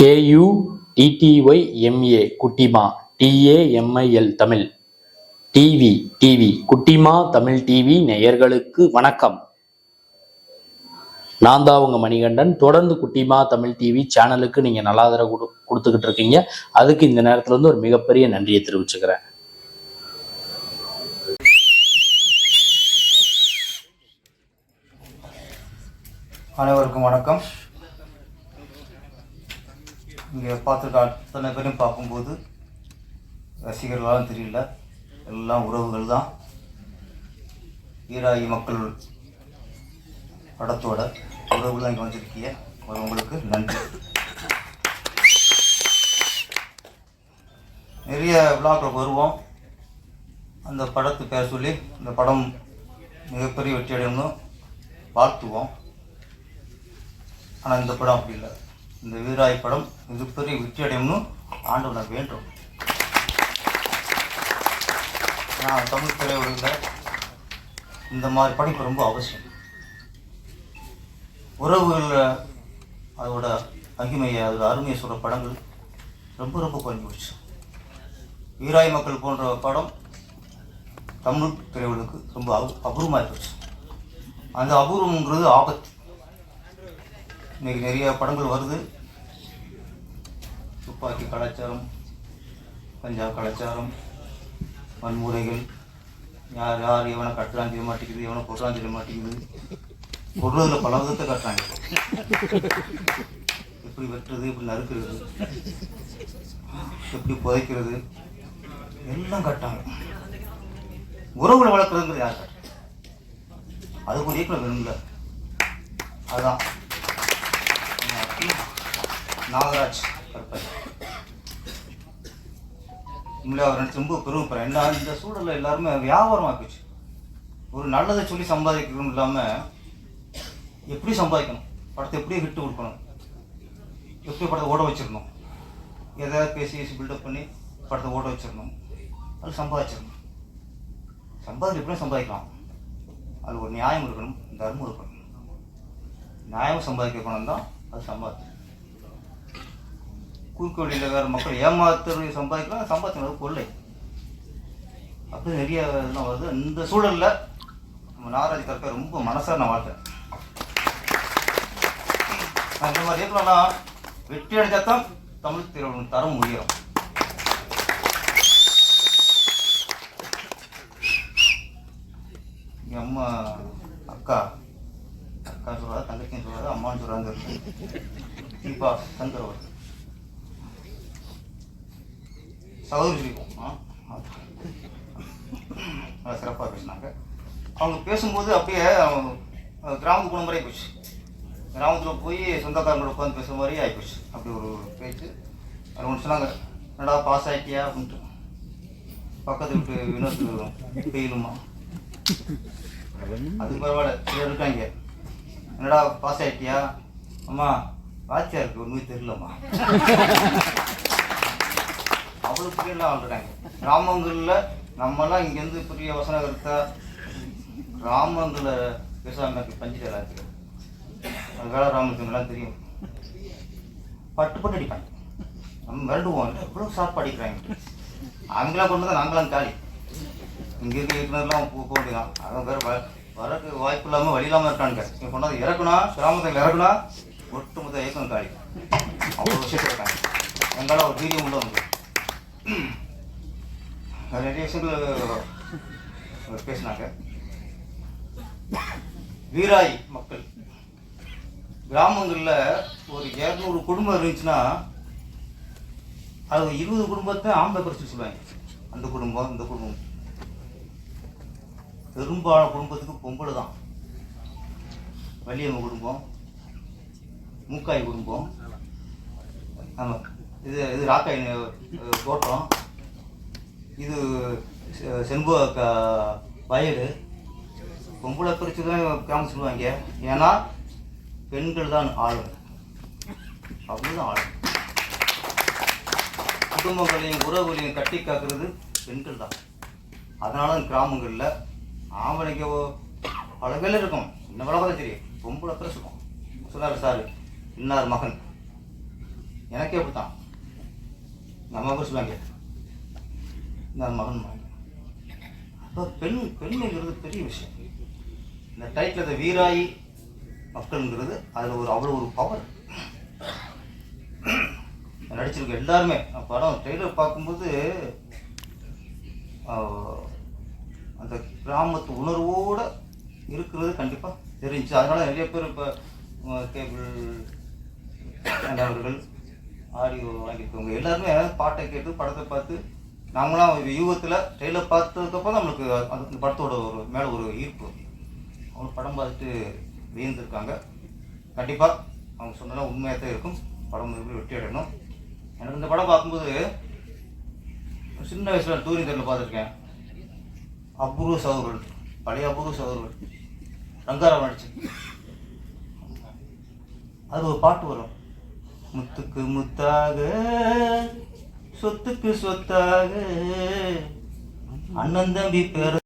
K U டிடிஒய் MA குட்டிமா. டிஏஎம்ஐஎல் Tamil. TV TV குட்டிமா Tamil TV நேயர்களுக்கு வணக்கம். நான் தான் உங்கள் மணிகண்டன். தொடர்ந்து குட்டிமா தமிழ் டிவி சேனலுக்கு நீங்கள் நல்லாதர கொடு கொடுத்துக்கிட்டு இருக்கீங்க. அதுக்கு இந்த நேரத்தில் இருந்து ஒரு மிகப்பெரிய நன்றியை தெரிவிச்சுக்கிறேன். அனைவருக்கும் வணக்கம். இங்கே பார்த்துருக்க அத்தனை பேரும் பார்க்கும்போது ரசிகர்களாலும் தெரியல. எல்லாம் உறவுகள் தான். ஈராயி மக்கள் படத்தோட உறவுகள் தான் இங்கே வந்திருக்கீங்க. அது உங்களுக்கு நன்றி. நிறைய விழாக்கள் வருவோம். அந்த படத்து பேர் சொல்லி இந்த படம் மிகப்பெரிய வெற்றி அடையணும்னு வாழ்த்துவோம். ஆனால் இந்த படம் அப்படி இல்லை. இந்த வீராய் படம் மிகப்பெரிய வெற்றி அடையணும்னு ஆண்டவனை வேண்டும் நான் தமிழ் திரையுலகில் இந்த மாதிரி படிப்பு ரொம்ப அவசியம். உறவுகளில் அதோட மகிமையை அதோட அருமையை சொல்கிற படங்கள் ரொம்ப ரொம்ப குறைஞ்சி போச்சு. வீராய் மக்கள் போன்ற படம் தமிழ் திரையுலகுக்கு ரொம்ப அபூ அபூர்வமாக போச்சு. அந்த அபூர்வங்கிறது ஆபத்து. இன்றைக்கி நிறைய படங்கள் வருது. துப்பாக்கி கலாச்சாரம் பஞ்சாப் கலாச்சாரம் வன்முறைகள் யார் யார் எவனை கட்டுறான் தெரிய மாட்டேங்குது எவனை கொட்டுறான் தெரிய மாட்டேங்குது. கொள்றதுல பல விதத்தை கட்டுறாங்க. எப்படி வெட்டுறது எப்படி நறுக்கிறது எப்படி புதைக்கிறது எல்லாம் கட்டாங்க உறவுகளை வளர்க்குறதுங்கிறது யார் கட்டுறது? அதுக்கு ஒரு இயக்குனர் வேணும்ல. அதுதான் நாகராஜ் உண்மையிலே அவர் நினச்சி ரொம்ப பெருமைப்படுறேன் என்ன இந்த சூழலில் எல்லாருமே வியாபாரமாக போச்சு ஒரு நல்லதை சொல்லி சம்பாதிக்கணும் இல்லாமல் எப்படி சம்பாதிக்கணும்? படத்தை எப்படி ஹிட்டு கொடுக்கணும்? எப்படி படத்தை ஓட வச்சிடணும்? எதாவது பேசி பேசி பில்டப் பண்ணி படத்தை ஓட வச்சிடணும். அது சம்பாதிச்சிடணும். சம்பாதிச்சு எப்படியும் சம்பாதிக்கலாம். அது ஒரு நியாயம் இருக்கணும். தர்மம் இருக்கணும். நியாயம் சம்பாதிக்க பணம் தான் அது சம்பாதிச்சு குறுக்கு வழியில் வேறு மக்கள் ஏமாத்துறது சம்பாதிக்கலாம் சம்பாதிக்கிறது கொள்ளை. அப்படி நிறைய இதெல்லாம் வருது. இந்த சூழலில் நம்ம நாகராஜ் கற்க ரொம்ப மனசார நான் வாழ்க்கேன் நான் இந்த மாதிரி இயக்கம்லாம் வெற்றி அடைஞ்சா தான் தமிழ் திரையுடன் தரம் உயரும் எங்கள் அம்மா அக்கா அக்கா சொல்கிறாரு தங்கச்சின்னு சொல்கிறாரு அம்மான்னு சொல்கிறாங்க தீபா சங்கர் அவர் சகோதரி சொல்லிப்போம் நல்லா சிறப்பாக பேசினாங்க. அவங்க பேசும்போது அப்படியே கிராமத்து கிராமத்துக்கு மாதிரியே போச்சு. கிராமத்தில் போய் சொந்தக்காரங்களோட உட்காந்து பேசுகிற மாதிரி ஆகிப்போச்சு அப்படி ஒரு பேச்சு. அது ஒன்று சொன்னாங்க என்னடா பாஸ் ஆகிட்டியா அப்படின்ட்டு. பக்கத்து வீட்டு வினோத் பெயிலுமா அது பரவாயில்ல இங்கே இருக்காங்க. என்னடா பாஸ் ஆகிட்டியா அம்மா வாட்சியாக இருக்கு ஒன்றுமே தெரியலம்மா. அவ்வளோ பிரியெல்லாம் ஆள்றாங்க கிராமங்களில் நம்மலாம் இங்கேருந்து பெரிய வசன கருத்தா கிராமங்களில் பேசாமல் பஞ்சு எல்லாத்துக்கு அதனால வேலை தெரியும். பட்டு பட்டு அடிப்பாங்க. நம்ம மிரண்டுவோம் எவ்வளோ சாப்பாடு அடிக்கிறாங்க. அவங்களாம் கொண்டு தான் நாங்களாம் காலி. இங்கே இருக்க இயக்குனர்லாம் போ போக அவன் வேறு வ வரக்கு வாய்ப்பு இல்லாமல் வழி இல்லாமல் இருக்கானுங்க. இங்கே கொண்டாந்து இறக்குனா கிராமத்தில் இறக்குனா ஒட்டுமொத்த இயக்கம் காலி. அவ்வளோ விஷயத்தில் இருக்காங்க. எங்களால் ஒரு வீடியோ உள்ள வந்து நிறைய விஷயங்கள் பேசினாங்க. வீராய் மக்கள். கிராமங்களில் ஒரு இரநூறு குடும்பம் இருந்துச்சுன்னா அது இருபது குடும்பத்தை ஆம்பளை பிரிச்சு சொல்லுவாங்க. அந்த குடும்பம் இந்த குடும்பம். பெரும்பாலான குடும்பத்துக்கு பொம்பளை தான். வள்ளியம்ம குடும்பம் மூக்காய் குடும்பம். ஆமாம் இது இது ராக்காய் தோட்டம் இது செ- செண்பக க- வயல். பொம்பளை பிரித்து தான் கிராமம் சொல்லுவாங்க ஏன்னா பெண்கள் தான் ஆளுங்க. அவங்க தான் ஆளுங்க. குடும்பங்களையும் உறவுகளையும் கட்டி காக்கிறது பெண்கள் தான். அதனால தான் கிராமங்களில் ஆம்பளைக்கு பல பேர் இருக்கும். இந்த வளர்க்க தெரியும். பொம்பளை பிரிச்சுக்கும். சொன்னார் சார் இன்னார் மகன். எனக்கே அப்படித்தான். எங்கள் அம்மா கூட சொல்லுவாங்க. நான் மகன் மகன் அப்போ பெண் பெண்ணுங்கிறது பெரிய விஷயம். இந்த டைட்டில் இந்த வீராயி மக்கள்ங்கிறது அதில் ஒரு அவ்வளோ ஒரு பவர் நடிச்சிருக்க எல்லாருமே படம் ட்ரெய்லர் பார்க்கும்போது அந்த கிராமத்து உணர்வோடு இருக்கிறது கண்டிப்பாக தெரிஞ்சு அதனால் நிறைய பேர் இப்போ கேபிள் அவர்கள் ஆடியோ வாங்கியிருக்கவங்க எல்லாருமே பாட்டை கேட்டு படத்தை பார்த்து நாங்களாம் யூகத்தில் ட்ரெயிலர் பார்த்ததுக்கப்புறம் நம்மளுக்கு அந்த படத்தோட ஒரு மேலே ஒரு ஈர்ப்பு. அவங்க படம் பார்த்துட்டு வியந்திருக்காங்க. கண்டிப்பாக அவங்க சொன்னதெல்லாம் உண்மையாக தான் இருக்கும். படம் எப்படி வெற்றி அடையணும்? எனக்கு இந்த படம் பார்க்கும்போது சின்ன வயசில் டூரிங் தேட்டரில் பார்த்துருக்கேன். அபூர்வ சகோதரன் பழைய அபூர்வ சகோதரன் ரங்காராவ் நடிச்சு. அது ஒரு பாட்டு வரும். முத்துக்கு முத்தாக சொத்துக்கு சொத்தாக. அண்ணன் தம்பி பேர